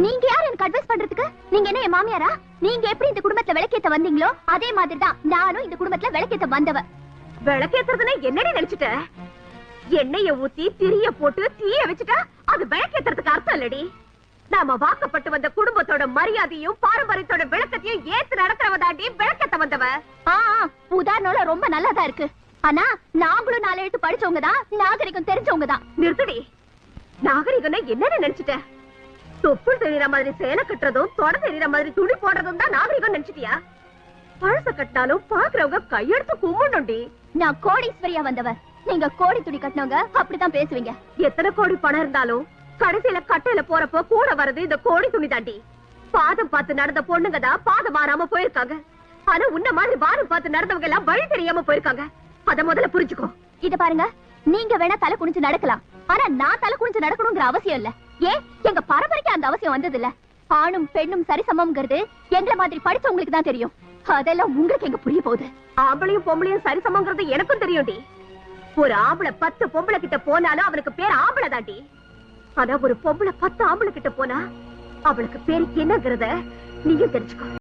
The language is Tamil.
நீங்க யார் எனக்கு அட்வைஸ் பண்றதுக்கு? நீங்க என்ன என் மாமியாரா? நீங்க எப்படி இந்த குடும்பத்துல விளக்கேத்த வந்தீங்களோ அதே மாதிரி தான் நானும் இந்த குடும்பத்துல விளக்கேத்த வந்தவ விளக்கேத்துறதுன்னா என்னடி நினைச்சிட்ட? எண்ணெய ஊத்தி திரிய போட்டு தீய வச்சுட்டா அது விளக்கேத்துறதுக்கு அர்த்தம் இல்லடி. நாம வாக்கப்பட்டு வந்த குடும்பத்தோட மரியாதையும் பாரம்பரியத்தோட விளக்கத்தையும் ஏத்து நடக்கிறவ தாண்டி விளக்கேத்த வந்தவ. உதாரணம்ல ரொம்ப நல்லாதான் இருக்கு. ஆனா நாங்களும் நாலு எழுத்து படிச்சவங்க தான் நாகரிகம் தெரிஞ்சவங்க தான் நிறுத்தடி. நாகரிகம்னா என்னன்னு நினைச்சிட்ட? தொப்புள் தெரியற மாதிரி சேலை கட்டுறதும் தொட தெரியற மாதிரி துணி போடுறதும் தான் நாகரிகம் நினைச்சிட்டியா? பழச கட்டினாலும் பாக்குறவங்க கையெடுத்து கும்பிடணும்டி. நான் கோடீஸ்வரியா வந்தவ நீங்க கோடி துணி கட்டினவங்க அப்படித்தான் பேசுவீங்க. எத்தனை கோடி பணம் இருந்தாலும் கடைசியில கட்டையில போறப்போ கூட வர்றது இந்த கோடி துணி தாண்டி. பாதம் பார்த்து நடந்த பொண்ணுங்க தான் பாதம் மாறாம போயிருக்காங்க. ஆனா உன்ன மாதிரி வாரம் பார்த்து நடந்தவங்க எல்லாம் வழி தெரியாம போயிருக்காங்க. அத முதல்ல புரிஞ்சுக்கோ. இத பாருங்க நீங்க வேணா தலை குனிஞ்சு நடக்கலாம். ஆனா நான் தலை குனிஞ்சு நடக்கணுங்கிற அவசியம் இல்ல. ஏன்? பரம்பரைக்கு அந்த அவசியம் வந்தது இல்ல ஆணும் பெண்ணும் சரிசமம்ங்கிறது எங்களை மாதிரி படிச்சவங்களுக்கு தான் தெரியும். அதெல்லாம் உங்களுக்கு எங்க புரிய போகுது? ஆம்பளையும் பொம்பளையும் சரிசமங்கிறது எனக்கும் தெரியும்டி ஒரு ஆம்பளை பத்து பொம்பளை கிட்ட போனாலும் அவனுக்கு பேர் ஆம்பளை தாண்டி ஆனா ஒரு பொம்பளை பத்து ஆம்பளை கிட்ட போனா அவளுக்கு பேர் என்னங்கிறத நீயும் தெரிஞ்சுக்கோ.